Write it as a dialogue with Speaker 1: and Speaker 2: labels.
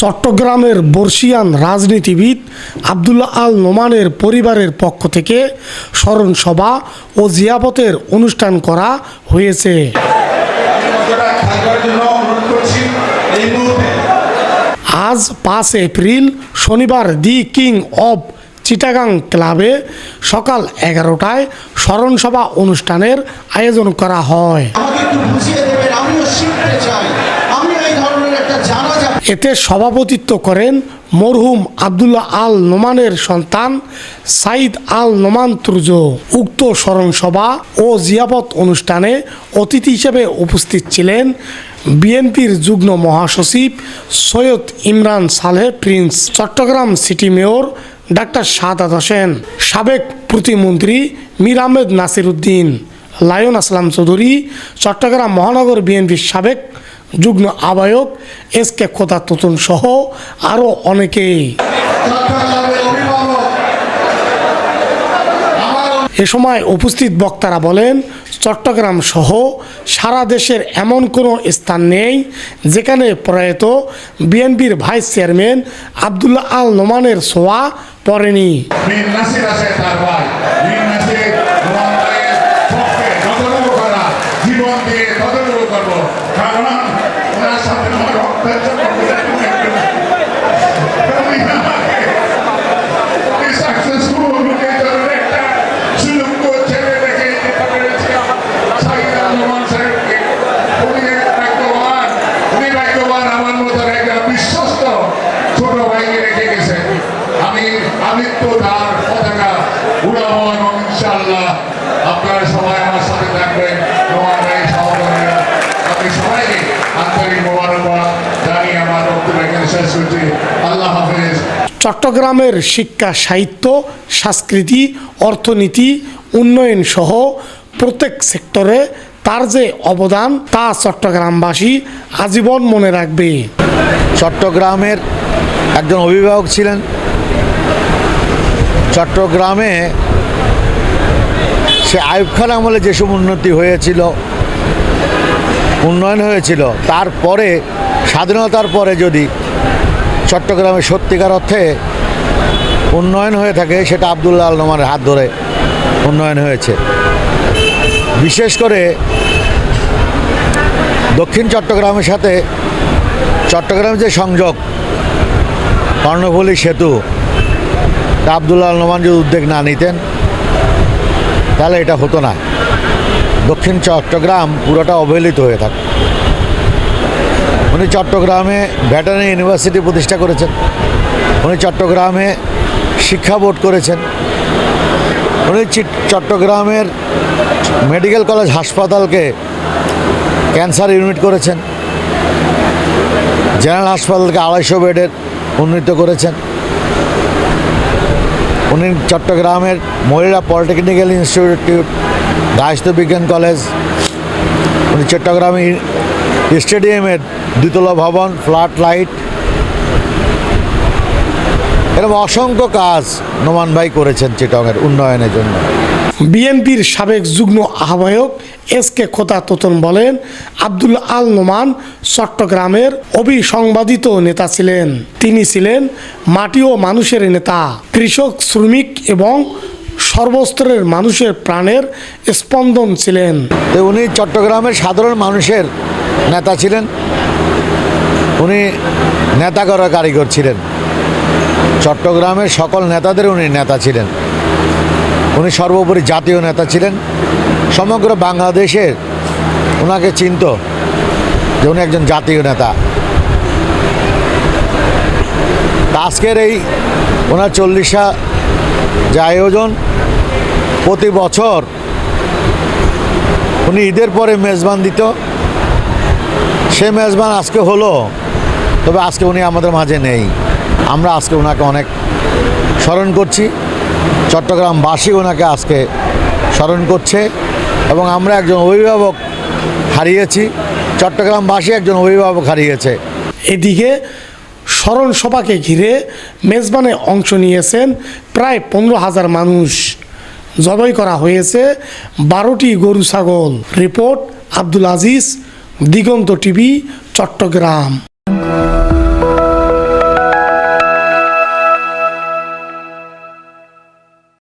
Speaker 1: চট্টগ্রামের বর্ষিয়ান রাজনীতিবিদ আবদুল্লাহ আল নোমানের পরিবারের পক্ষ থেকে স্মরণ সভা ও জিয়াপতের অনুষ্ঠান করা হয়েছে। আজ পাঁচ এপ্রিল, শনিবার দি কিং অব চিটাগাং ক্লাবে সকাল এগারোটায় স্মরণসভা অনুষ্ঠানের আয়োজন করা হয়। এতে সভাপতিত্ব করেন মরহুম আবদুল্লাহ আল নোমানের সন্তান সাইদ আল নোমান তুর্জ উক্ত স্মরণ সভা ও জিয়াপত অনুষ্ঠানে অতিথি হিসেবে উপস্থিত ছিলেন বিএনপির যুগ্ম মহাসচিব Syed Imran Saleh Prince. Chittagong city mayor doctor Shahad Hossain. সাবেক প্রতিমন্ত্রী মীর আহমেদ নাসির উদ্দিন লায়ন আসলাম চৌধুরী, চট্টগ্রাম মহানগর বিএনপির সাবেক যুগ্ম আবায়ক এস কে খোদা তুতুন সহ আরও অনেকেই। এ সময় উপস্থিত বক্তারা বলেন, চট্টগ্রাম সহ সারা দেশের এমন কোনো স্থান নেই যেখানে প্রয়াত বিএনপির ভাইস চেয়ারম্যান আবদুল্লাহ আল নোমানের সোয়া পড়েনি।
Speaker 2: করব। কারণ ওনার সাথে আমার রক্তের শেষ করছি আল্লাহ হাফেজ।
Speaker 1: চট্টগ্রামের শিক্ষা সাহিত্য সংস্কৃতি অর্থনীতি উন্নয়ন সহ প্রত্যেক সেক্টরে তার যে অবদান তা চট্টগ্রামবাসী আজীবন মনে রাখবে।
Speaker 3: চট্টগ্রামের একজন অভিভাবক ছিলেন। চট্টগ্রামে সে আইব খান আমলে যেসব উন্নতি হয়েছিল উন্নয়ন হয়েছিল তারপরে স্বাধীনতার পরে যদি চট্টগ্রামে সত্যিকার অর্থে উন্নয়ন হয়ে থাকে, সেটা আবদুল্লাহ আল নোমানের হাত ধরে উন্নয়ন হয়েছে। বিশেষ করে দক্ষিণ চট্টগ্রামের সাথে চট্টগ্রামের যে সংযোগ, কর্ণফুলী সেতু, তা আবদুল্লাহ নোমান যদি উদ্যোগ না নিতেন, তাহলে এটা হতো না। দক্ষিণ চট্টগ্রাম পুরোটা অবহেলিত হয়ে থাকে উনি চট্টগ্রামে ভেটারি ইউনিভার্সিটি প্রতিষ্ঠা করেছেন। উনি চট্টগ্রামে শিক্ষা বোর্ড করেছেন। উনি চট্টগ্রামের মেডিকেল কলেজ হাসপাতালকে ক্যান্সার ইউনিট করেছেন। জেনারেল হাসপাতালকে আড়াইশো বেডের উন্নীত করেছেন। উনি চট্টগ্রামের মহিলা পলিটেকনিক্যাল ইনস্টিটিউট গায়স্ত বিজ্ঞান কলেজ, উনি চট্টগ্রামে স্টেডিয়ামের দ্বিতলা ভবন ফ্ল্যাট লাইট। এরকম অসংখ্য কাজ নোমান ভাই করেছেন চিটংয়ের উন্নয়নের জন্য।
Speaker 1: বিএনপির সাবেক যুগ্ম আহ্বায়ক এস কে খোতা তোতন বলেন আব্দুল আল নোমান চট্টগ্রামের অবিসংবাদিত নেতা ছিলেন। তিনি ছিলেন মাটি ও মানুষের নেতা কৃষক শ্রমিক এবং সর্বস্তরের মানুষের প্রাণের স্পন্দন ছিলেন।
Speaker 3: উনি চট্টগ্রামের সাধারণ মানুষের নেতা ছিলেন। উনি নেতা করার কারিগর ছিলেন। চট্টগ্রামের সকল নেতাদের উনি নেতা ছিলেন। উনি সর্বোপরি জাতীয় নেতা ছিলেন। সমগ্র বাংলাদেশের ওনাকে চিনত যে উনি একজন জাতীয় নেতা। আজকের এই ওনার চল্লিশা যে আয়োজন, প্রতি বছর উনি ঈদের পরে মেজবান দিত। সে মেজবান আজকে হলো, তবে আজকে উনি আমাদের মাঝে নেই। আমরা আজকে ওনাকে অনেক স্মরণ করছি। চট্টগ্রামবাসী ওনাকে আজকে স্মরণ করছে এবং আমরা একজন অভিভাবক হারিয়েছি। চট্টগ্রামবাসী একজন অভিভাবক হারিয়েছে।
Speaker 1: এদিকে স্মরণ সভাকে ঘিরে মেজবানে অংশ নিয়েছেন প্রায় পনেরো হাজার মানুষ। জবাই করা হয়েছে বারোটি গরু ছাগল। Report Abdul Aziz Diganta TV Chittagong.